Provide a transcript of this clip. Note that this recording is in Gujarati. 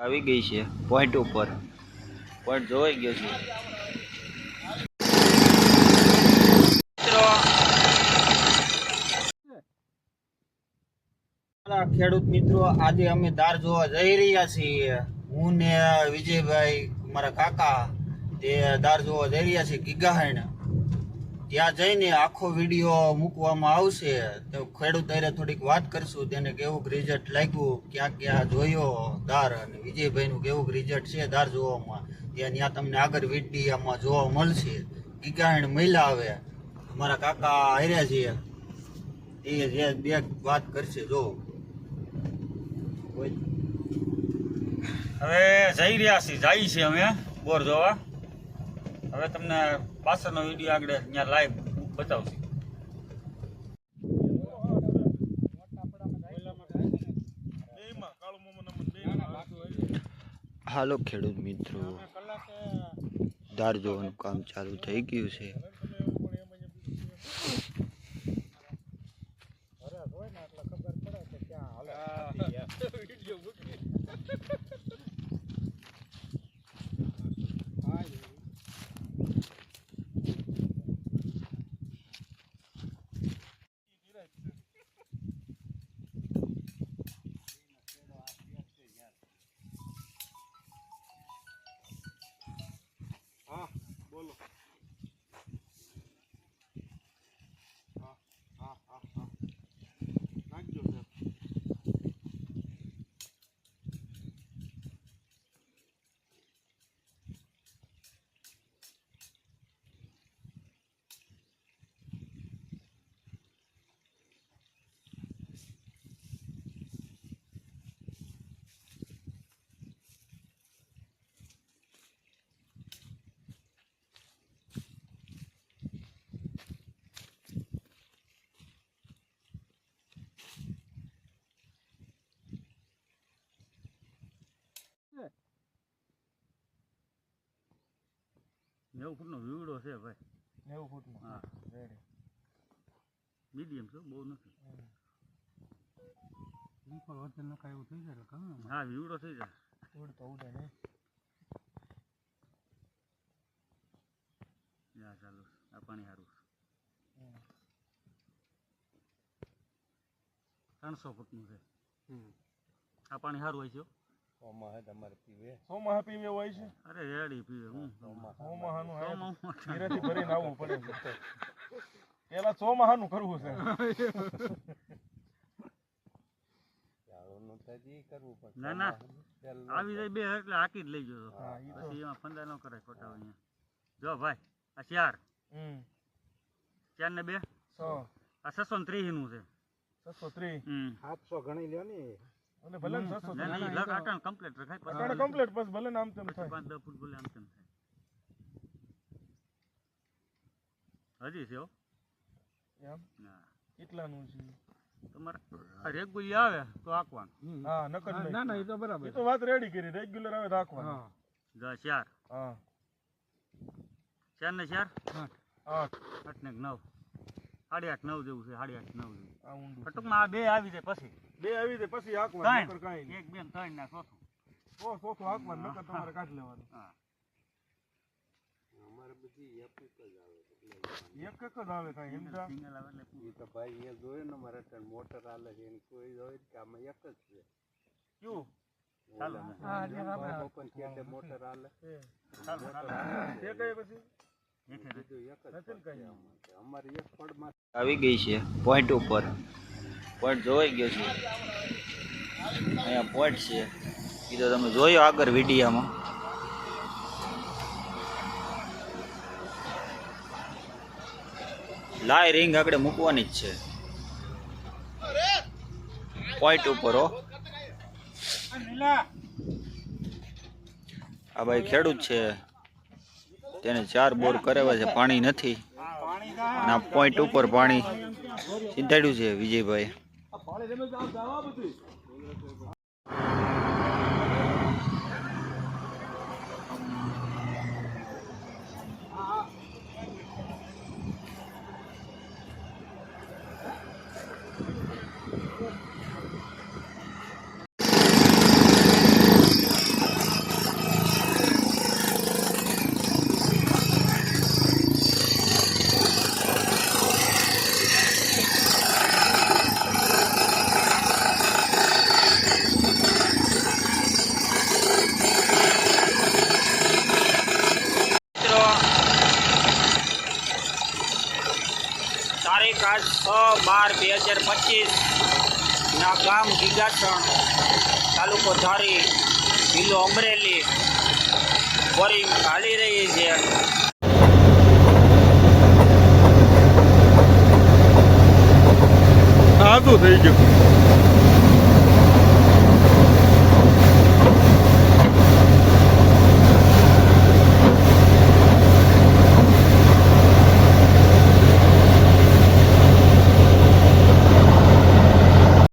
આવી ગઈ છે પોઈન્ટ ઉપર. પોઈન્ટ જોવાઈ ગયો છે. ખેડૂત મિત્રો, આજે અમે ધાર જોવા જઈ રહ્યા છીએ. હું ને વિજયભાઈ, મારા કાકા તે ધાર જોવા જઈ રહ્યા છીએ ગીગાહાણ ત્યાં જઈને આખો વીડિયો મૂકવામાં આવશે. તો ખેડૂત અરે થોડીક વાત કરશું, તેને કેવું રિઝલ્ટ લાગ્યું, ક્યાં ક્યાં જોયો દાર અને વિજયભાઈનું કેવું રિઝલ્ટ છે દાર જોવામાં. ત્યાં ત્યાં તમને આગળ વિડીયામાં જોવા મળશે. ગીગાહાણ મહિલા આવે. મારા કાકા હાર્યા છે. એ જે બે વાત કરશે, જો. હવે જઈ રહ્યા છીએ જઈ છીએ અમે, બોર જોવા. હવે તમને પાછળનો વીડિયો આગળ અહીંયા લાઈવ બતાવશે. હાલો ખેડૂત મિત્રો. દાર જોવાનું કામ ચાલુ થઈ ગયું છે હા બોલો હા હા હા હા નાખજો સાહેબ નેવું ફૂટનો વીવડો છે ભાઈ. નેવું ફૂટનો. હા. રેડી. મીડિયમ છે બહુ નથી. ઉપર વજન નખાય એવું થઈ જાય ઘણું હા વીવડો થઈ જાય. તોડ તો ઉડે ને યા ચાલુ. આ પાણી સારું ત્રણસો ફૂટનું છે. આ પાણી સારું હોય છે હો. સોમાં પીવે. હોય છે? અરે રેડી પીવે હું સોમાહાનું હા સોમાં ઘરેથી ભરીને આવવું પડે છે. પેલા ચોમાહાનું કરવું છે. ના ના. આવી જાય બે એટલે હાકી જ લઈ ગયો. પછી એમાં ફંદા ન કરાય ખોટા અહીંયા. જો ભાઈ આ ચાર. હમ. ચાર ને બે? આ છસો ને ત્રીસનું છે. છસો ત્રીસ. હમ. સાતસો ગણી લ્યો ને. એટલે ભલે ને છસો ના, ના, લગ આટાણ કમ્પ્લીટ રખાય પછી પછી કમ્પ્લીટ બસ ભલે આમ તેમ થાય. પાંચ દસ ફૂટ ભલે આમ તેમ થાય. હજી છે એમ? ના. કેટલાનું છે? તમારે રેગ્યુલર આવે તો આંકવાનું હા નકર નહીં. ના ના એ તો બરાબર એ તો વાત રેડી કરી. રેગ્યુલર આવે રાખવાનું. હા. જા ચાર. હા. ચાર ને ચાર? આઠ. આઠ. આઠ ને નવ. સાડી આઠ નવ જેવું છે સાડી આઠ નવ જેવું. આ ટૂંકમાં આ બે આવી જાય પછી. બે આવી જાય પછી હાંકવાનું નકર કાંઈ એક બે ને ત્રણ ના ચોથું. સો ચોથું હાંકવાનું નકર તમારે કાઢી લેવાનું. હા. એક એક જ આવે કાંઈ સમજા? સિંગલ આવે એટલે પૂરું. કયું ચાલો. હા જે આપણે એ. ચાલો ચાલો. તે કઈ પછી? ને કાંઈ આવી ગઈ છે પોઈન્ટ ઉપર. પોઈન્ટ જોવાઈ ગયો છે. અહીંયા પોઈન્ટ છે. એ તો તમે જોયો આગળ વિડીયામાં. લાય રિંગ આગળ મૂકવાની જ છે. પોઈન્ટ ઉપર હો. આ ભાઈ ખેડૂત છે. તેને ચાર બોર કરેવા છે, પાણી નથી. અને આ પોઈન્ટ ઉપર પાણી સીધાડ્યું છે વિજયભાઈ છ બાર બે હજાર પચીસ ના ગામ ગીગાસણ, તાલુકો ધારી, જિલ્લો અમરેલી. બોરિંગ ચાલી રહી છે. સાદું થઈ ગયું.